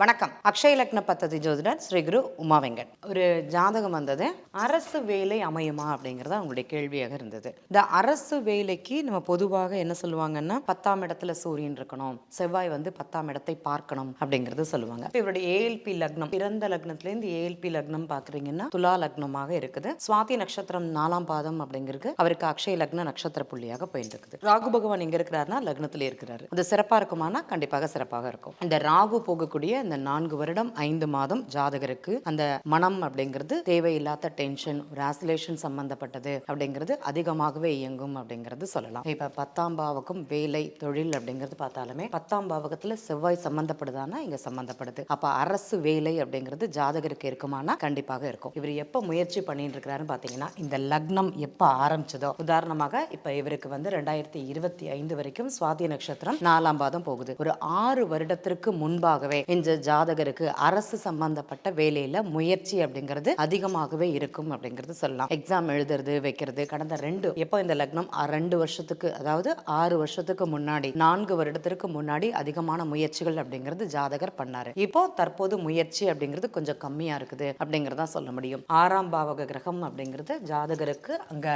வணக்கம். அக்ஷய லக்ன பத்ததி ஜோதிடர் ஸ்ரீ குரு உமா வெங்கட். ஒரு ஜாதகம் வந்தது. அரசு வேலை அமையுமா அப்படிங்கிறது அவங்களுடைய கேள்வியாக இருந்தது. இந்த அரசு வேலைக்கு நம்ம பொதுவாக என்ன சொல்லுவாங்கன்னா பத்தாம் இடத்துல சூரியன் இருக்கணும் செவ்வாய் வந்து பத்தாம் இடத்தை பார்க்கணும் அப்படிங்கிறது சொல்லுவாங்க. இப்போ இவருடைய ஏஎல்பி லக்னம் பிறந்த லக்னத்திலேருந்து ஏஎல்பி லக்னம் பார்க்குறீங்கன்னா துலா லக்னமாக இருக்குது. சுவாதி நட்சத்திரம் நாலாம் பாதம் அப்படிங்கிறது அவருக்கு அக்ஷய லக்ன நட்சத்திர புள்ளியாக போயிட்டு இருக்குது ராகு பகவான் எங்க இருக்கிறாருன்னா லக்னத்திலே இருக்கிறாரு. அது சிறப்பாக இருக்குமானா கண்டிப்பாக சிறப்பாக இருக்கும். இந்த ராகு போகக்கூடிய இந்த நான்கு வருடம் ஐந்து மாதம் ஜாதகருக்கு அந்த மனம் அப்படிங்கிறது தேவையில்லாத டென்ஷன் ஒரு ஆசிலேஷன் சம்பந்தப்பட்டது அப்படிங்கிறது அதிகமாகவே இயங்கும் அப்படிங்கிறது சொல்லலாம். இப்போ பத்தாம் பாவகம் வேலை தொழில் அப்படிங்கிறது பார்த்தாலுமே பத்தாம் பாவகத்தில் செவ்வாய் சம்பந்தப்படுதானா இங்க சம்பந்தப்படுது. அப்போ அரசு வேலை அப்படிங்கிறது ஜாதகருக்கு இருக்குமானா கண்டிப்பாக இருக்கும். இவர் எப்போ முயற்சி பண்ணிட்டு இருக்கிறாருன்னு பார்த்தீங்கன்னா இந்த லக்னம் எப்போ ஆரம்பிச்சதோ உதாரணமாக இப்போ இவருக்கு வந்து ரெண்டாயிரத்தி இருபத்தி ஐந்து வரைக்கும் சுவாதி நட்சத்திரம் நாலாம் பாதம் போகுது. ஒரு ஆறு வருடத்திற்கு முன்பாகவே இந்த ஜாதகருக்கு அரசு சம்பந்தப்பட்ட வேலையில முயற்சி அப்படிங்கிறது அதிகமாகவே இருக்கும் அப்படிங்கிறது சொல்லலாம். எக்ஸாம் எழுதுறது வைக்கிறது கடந்த ரெண்டு எப்போ இந்த லக்னம்? ரெண்டு வருஷத்துக்கு அதாவது ஆறு வருஷத்துக்கு முன்னாடி நான்கு வருடத்திற்கு முன்னாடி அதிகமான முயற்சிகள் அப்படிங்கிறது ஜாதகர் பண்ணாரு. இப்போ தற்போது முயற்சி அப்படிங்கிறது கொஞ்சம் கம்மியா இருக்குது அப்படிங்கறத சொல்ல முடியும். ஆறாம் பாவக கிரகம் அப்படிங்கிறது ஜாதகருக்கு அங்க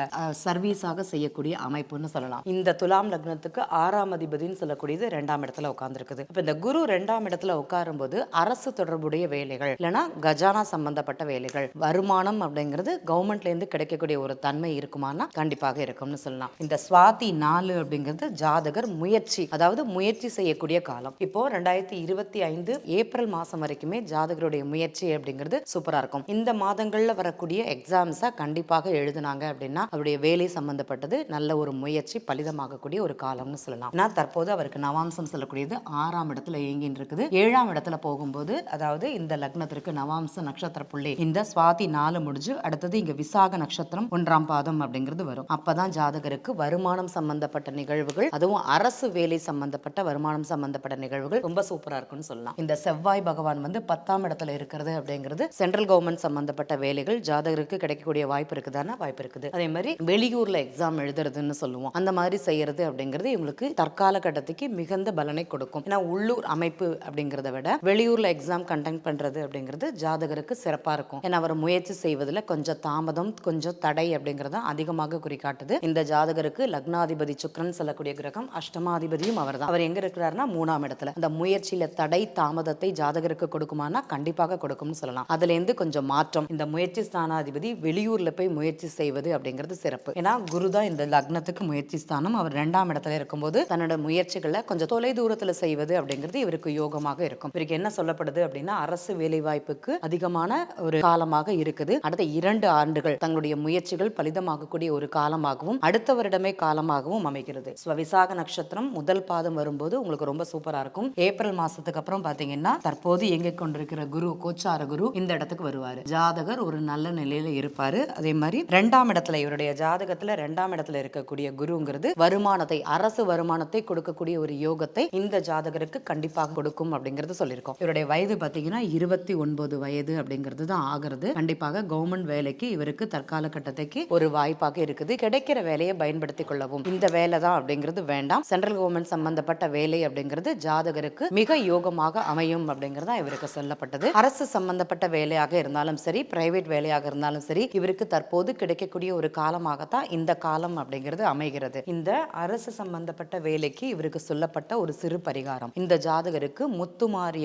சர்வீஸாக செய்யக்கூடிய அமைப்புன்னு சொல்லலாம். இந்த துலாம் லக்னத்துக்கு ஆறாம் அதிபதினு சொல்லக்கூடியது ரெண்டாம் இடத்துல உட்கார்ந்துருக்குது. இப்ப இந்த குரு ரெண்டாம் இடத்துல உட்காரும் போது போது அரசு தொடர்புடைய வேலைகள் இல்லைன்னா கஜானா சம்பந்தப்பட்ட வேலைகள். வருமானம் அப்படிங்கிறது கவர்மெண்ட்ல இருந்து கிடைக்கக்கூடிய ஒரு தன்மை இருக்குமானா கண்டிப்பாக இருக்கும்னு சொல்லலாம். இந்த சுவாதி நாலு அப்படிங்கிறது ஜாதகர் முயற்சி அதாவது முயற்சி செய்யக்கூடிய காலம். இப்போ ரெண்டாயிரத்தி இருபத்தி ஐந்து ஏப்ரல் மாசம் வரைக்குமே ஜாதகருடைய முயற்சி அப்படிங்கிறது சூப்பரா இருக்கும். இந்த மாதங்கள்ல வரக்கூடிய எக்ஸாம்ஸை கண்டிப்பாக எழுதுனாங்க அப்படின்னா அவருடைய வேலை சம்பந்தப்பட்டது நல்ல ஒரு முயற்சி பலிதமாகக்கூடிய ஒரு காலம்னு சொல்லலாம். நான் தற்போது அவருக்கு நவாம்சம் சொல்லக்கூடியது ஆறாம் இடத்துல இயங்கின்னு இருக்குது. ஏழாம் இடத்துல போகும்போது அதாவது இந்த லக்னத்திற்கு நவாம்ச நட்சத்திர புள்ளி இந்த சுவாதி நாலு முடிஞ்சு அடுத்தது இங்க விசாக நட்சத்திரம் ஒன்றாம் பாதம் அப்படிங்கிறது வரும். அப்பதான் ஜாதகருக்கு வருமானம் சம்பந்தப்பட்ட நிகழ்வுகள் அதுவும் அரசு வேலை சம்பந்தப்பட்ட வருமானம் சம்பந்தப்பட்ட நிகழ்வுகள் ரொம்ப சூப்பரா இருக்கும்னு சொல்லலாம். இந்த செவ்வாய் பகவான் வந்து பத்தாம் இடத்துல இருக்கிறது அப்படிங்கிறது சென்ட்ரல் கவர்மெண்ட் சம்பந்தப்பட்ட வேலைகள் ஜாதகருக்கு கிடைக்கக்கூடிய வாய்ப்பு இருக்குதானா? வாய்ப்பு இருக்குது. அதே மாதிரி வெளியூர்ல எக்ஸாம் எழுதுறதுன்னு சொல்லுவோம். அந்த மாதிரி செய்யறது அப்படிங்கிறது இவங்களுக்கு தற்கால கட்டத்துக்கு மிகுந்த பலனை கொடுக்கும். ஏன்னா உள்ளூர் அமைப்பு அப்படிங்கிறத விட வெளியூரில் எக்ஸாம் கண்டக்ட் பண்ணுறது அப்படிங்கிறது ஜாதகருக்கு சிறப்பாக இருக்கும். ஏன்னா அவர் முயற்சி செய்வதில் கொஞ்சம் தாமதம் கொஞ்சம் தடை அப்படிங்கிறது அதிகமாக குறிக்காட்டுது இந்த ஜாதகருக்கு லக்னாதிபதி சுக்கிரன் சொல்லக்கூடிய கிரகம் அஷ்டமாதிபதியும் அவர்தான். அவர் எங்க இருக்கிறாருன்னா மூணாம் இடத்துல. அந்த முயற்சியில தடை தாமதத்தை ஜாதகருக்கு கொடுக்குமானா கண்டிப்பாக கொடுக்கும்னு சொல்லலாம். அதுல இருந்து கொஞ்சம் மாற்றம். இந்த முயற்சி ஸ்தானாதிபதி வெளியூர்ல போய் முயற்சி செய்வது அப்படிங்கிறது சிறப்பு. ஏன்னா குரு தான் இந்த லக்னத்துக்கு முயற்சி ஸ்தானம். அவர் ரெண்டாம் இடத்துல இருக்கும்போது தன்னோட முயற்சிகளை கொஞ்சம் தொலை தூரத்துல செய்வது அப்படிங்கிறது இவருக்கு யோகமாக இருக்கும். இவருக்கு என்ன சொல்லப்படுது அப்படின்னா அரசு வேலைவாய்ப்புக்கு அதிகமான ஒரு காலமாக இருக்குது. அடுத்த இரண்டு ஆண்டுகள் தங்களுடைய முயற்சிகள் பலிதமாகக்கூடிய ஒரு காலமாகவும் அடுத்த வருடமே காலமாகவும் அமைகிறது. விசாக நட்சத்திரம் முதல் பாதம் வரும்போது உங்களுக்கு ரொம்ப சூப்பரா இருக்கும். ஏப்ரல் மாசத்துக்கு அப்புறம் பாத்தீங்கன்னா தற்போது இயங்கிக் கொண்டிருக்கிற குரு கோச்சார குரு இந்த இடத்துக்கு வருவாரு. ஜாதகர் ஒரு நல்ல நிலையில இருப்பாரு. அதே மாதிரி ரெண்டாம் இடத்துல இவருடைய ஜாதகத்துல ரெண்டாம் இடத்துல இருக்கக்கூடிய குருங்கிறது வருமானத்தை அரசு வருமானத்தை கொடுக்கக்கூடிய ஒரு யோகத்தை இந்த ஜாதகருக்கு கண்டிப்பாக கொடுக்கும் அப்படிங்கறது சொல்லியிருக்கோம் இவருடைய வயது பாத்தீங்கன்னா இருபத்தி ஒன்பது வயது அப்படிங்கிறது தான் ஆகிறது. கண்டிப்பாக கவர்மெண்ட் வேலைக்கு இவருக்கு தற்கால கட்டத்துக்கு ஒரு வாய்ப்பாக இருக்குது. கிடைக்கிற வேலையை பயன்படுத்திக் கொள்ளவும். இந்த வேலை தான் அப்படிங்கிறது வேண்டாம். சென்ட்ரல் கவர்மெண்ட் சம்பந்தப்பட்ட வேலை அப்படிங்கிறது ஜாதகருக்கு மிக யோகமாக அமையும் அப்படிங்கிறதா இவருக்கு சொல்லப்பட்டது. அரசு சம்பந்தப்பட்ட வேலையாக இருந்தாலும் சரி பிரைவேட் வேலையாக இருந்தாலும் சரி இவருக்கு தற்போது கிடைக்கக்கூடிய ஒரு காலமாகத்தான் இந்த காலம் அப்படிங்கிறது அமைகிறது. இந்த அரசு சம்பந்தப்பட்ட வேலைக்கு இவருக்கு சொல்லப்பட்ட ஒரு சிறு பரிகாரம். இந்த ஜாதகருக்கு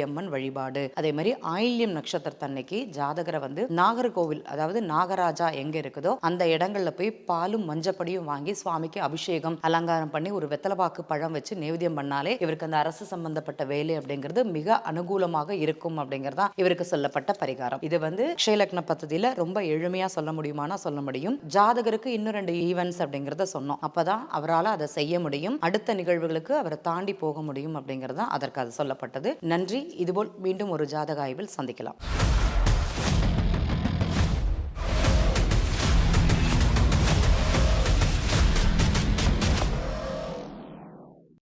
அம்மன் வழிபாடு. அதே மாதிரி ஆயில்யம் நட்சத்திரத்தன்னைக்கு ஜாதகரை வந்து நாகர்கோவில் அதாவது நாகராஜா எங்க இருக்குதோ அந்த இடங்கள்ல போய் பாலும் மஞ்சப்படியும் வாங்கி சுவாமிக்கு அபிஷேகம் அலங்காரம் பண்ணி ஒரு வெத்தலவாக்கு பழம் வச்சு நைவேத்தியம் பண்ணாலே இவருக்கு அந்த அரசு சம்பந்தப்பட்ட வேலை அப்படிங்கிறது மிக அனுகூலமாக இருக்கும் அப்படிங்கறதா இவருக்கு சொல்லப்பட்ட பரிகாரம். இது வந்து க்ஷயலக்ன பத்ததியில ரொம்ப எளிமையா சொல்ல முடியுமானா சொல்ல முடியும். ஜாதகருக்கு இன்னும் ரெண்டு ஈவெண்ட்ஸ் அப்படிங்கறத சொன்னோம். அப்பதான் அவரால் அதை செய்ய முடியும். அடுத்த நிகழ்வுகளுக்கு அவரை தாண்டி போக முடியும் அப்படிங்கிறது அதற்கு அது சொல்லப்பட்டது. நன்றி. இதுபோல் மீண்டும் ஒரு ஜாதக ஆய்வில் சந்திக்கலாம்.